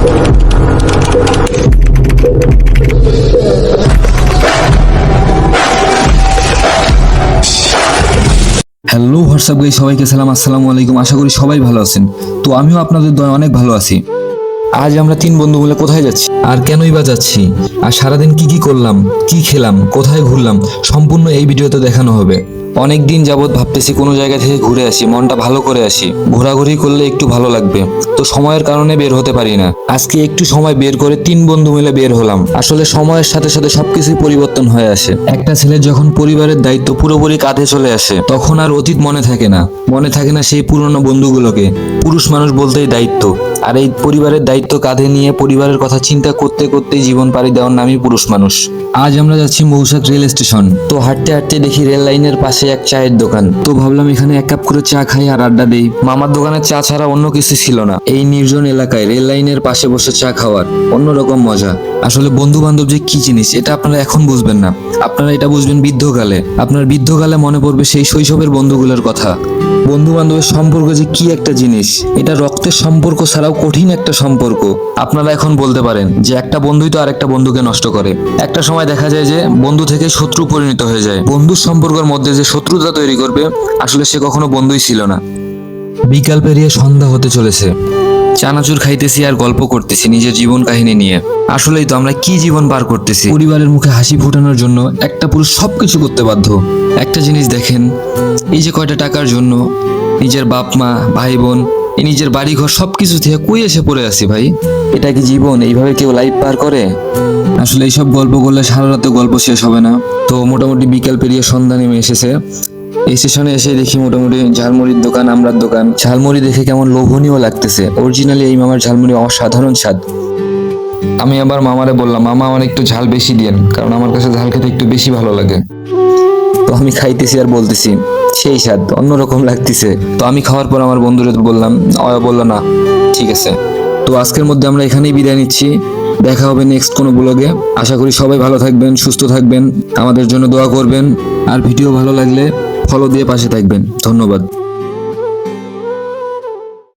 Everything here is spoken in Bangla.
হ্যালো হোয়াটসঅ্যাপ গাই সবাইকে সালাম, আসসালামু আলাইকুম। আশা করি সবাই ভালো আছেন। তো আমিও আপনাদের দয় অনেক ভালো আছি। আজ আমরা তিন বন্ধু মিলে কোথায় যাচ্ছি? আর কেনই বা যাচ্ছি? আর সারাদিন কি কি করলাম? কি খেলাম? কোথায় ঘুরলাম? সম্পূর্ণ এই ভিডিওতে দেখানো হবে। অনেক দিন যাবৎ ভাবতেছি কোনো জায়গা থেকে ঘুরে আসি, মনটা ভালো করে আসি। ঘোরাঘুরি করলে একটু ভালো লাগবে। তো সময়ের কারণে বের হতে পারি না। আজকে একটু সময় বের করে তিন বন্ধু মিলে বের হলাম। আসলে সময়ের সাথে সাথে সবকিছুই পরিবর্তন হয়ে আসে। একটা ছেলে যখন পরিবারের দায়িত্ব পুরোপুরি কাঁধে চলে আসে, তখন আর অতীত মনে থাকে না। মনে থাকে না সেই পুরনো বন্ধুগুলোকে। পুরুষ মানুষ বলতেই দায়িত্ব। আর এই পরিবারের দায়িত্ব কাঁধে নিয়ে পরিবারের কথা চিন্তা করতে করতে জীবন পাড়ি দেওয়ার নামই পুরুষ মানুষ। আজ আমরা যাচ্ছি মৌসাক রেল স্টেশন। তো হাঁটতে হাঁটতে দেখি রেল লাইনের পাশে এক চায়ের দোকান। তো ভাবলাম এখানে এক কাপ করে চা খাই আর আড্ডা দেই। মামার দোকানে চা ছাড়া অন্য কিছু ছিল না। এই নির্জন এলাকায় রেল লাইনের পাশে বসে চা খাওয়ার অন্যরকম মজা। আসলে বন্ধু বান্ধব যে কি জিনিস, এটা আপনারা এখন বুঝবেন না। আপনারা এটা বুঝবেন বৃদ্ধকালে। আপনার বৃদ্ধকালে মনে পড়বে সেই শৈশবের বন্ধুগুলোর কথা। বন্ধু বান্ধবের সম্পর্ক যে কি একটা জিনিস, এটা রক্তের সম্পর্ক ছাড়াও কঠিন একটা সম্পর্ক। আপনারা এখন বলতে পারেন যে একটা বন্ধুই তো আরেকটা বন্ধুকে নষ্ট করে। একটা সময় দেখা যায় যে বন্ধু থেকে শত্রু পরিণত হয়ে যায়। বন্ধুর সম্পর্কের মধ্যে যে শত্রুতা তৈরি করবে, আসলে সে কখনো বন্ধুই ছিল না। বিকাল পেরিয়ে সন্ধ্যা হতে চলেছে। চানাচুর খাইতেছি আর গল্প করতেছি নিজের জীবন কাহিনী নিয়ে। আসলেই তো আমরা কি জীবন পার করতেছি? পরিবারের মুখে হাসি ফোটানোর জন্য একটা পুরুষ সবকিছু করতে বাধ্য। একটা জিনিস দেখেন, এই যে কয়টা টাকার জন্য নিজের বাপ মা, ভাই বোন, এই নিজের বাড়ি ঘর সবকিছু থেকে কই এসে পড়ে আছি ভাই? এটা কি জীবন? এইভাবে কেউ লাইফ পার করে? আসলে এইসব গল্প করলে সারা রাতে গল্প শেষ হবে না। তো মোটামুটি বিকাল পেরিয়ে সন্ধ্যা নেমে এসেছে। স্টেশনে এসে দেখি মোটামুটি ঝালমুড়ির দোকান, আমরার দোকান। ঝালমুড়ি দেখে কেমন লোভনীয় লাগতেছে। অরিজিনালি এই মামার ঝালমুড়ি অসাধারণ স্বাদ। আমি আবার মামারে বললাম, মামা, আমার একটু ঝাল বেশি দিয়েন, কারণ আমার কাছে ঝাল খেতে একটু বেশি ভালো লাগে। তো আমি খাইতেছি আর বলতেছি, সেই স্বাদ, অন্যরকম লাগতেছে। তো আমি খাওয়ার পর আমার বন্ধুরে বললাম, অয়া বলল না, ঠিক আছে। তো আজকের মধ্যে আমরা এখানেই বিদায় নিচ্ছি। দেখা হবে নেক্সট কোনো ব্লগে আশা করি সবাই ভালো থাকবেন, সুস্থ থাকবেন, আমাদের জন্য দোয়া করবেন। আর ভিডিও ভালো লাগলে ফলো দিয়ে পাশে থাকবেন। ধন্যবাদ।